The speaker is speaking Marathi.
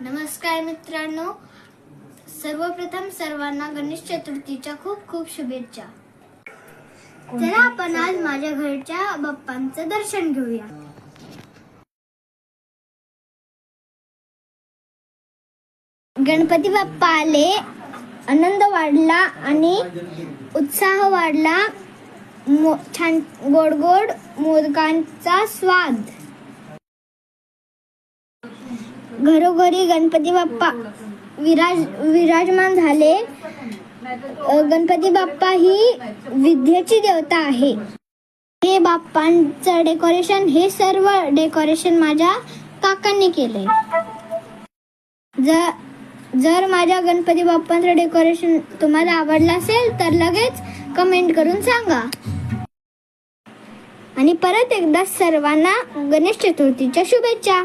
नमस्कार मित्रांनो. सर्वप्रथम सर्वांना गणेश चतुर्थीच्या खूप खूप शुभेच्छा. चला आपण आज माझ्या घरच्या बाप्पांचं दर्शन घेऊया. गणपती बाप्पा आले आनंद वाढला आणि उत्साह वाढला. छान गोड गोड मोदकांचा स्वाद. घरोघरी गणपती बाप्पा विराज विराजमान झाले. गणपती बाप्पा ही विद्येची देवता आहे. हे बाप्पांचं डेकोरेशन हे सर्व डेकोरेशन माझ्या काकांनी केले जर जर माझ्या गणपती बाप्पांचं डेकोरेशन तुम्हाला आवडलं असेल तर लगेच कमेंट करून सांगा. आणि परत एकदा सर्वांना गणेश चतुर्थीच्या शुभेच्छा.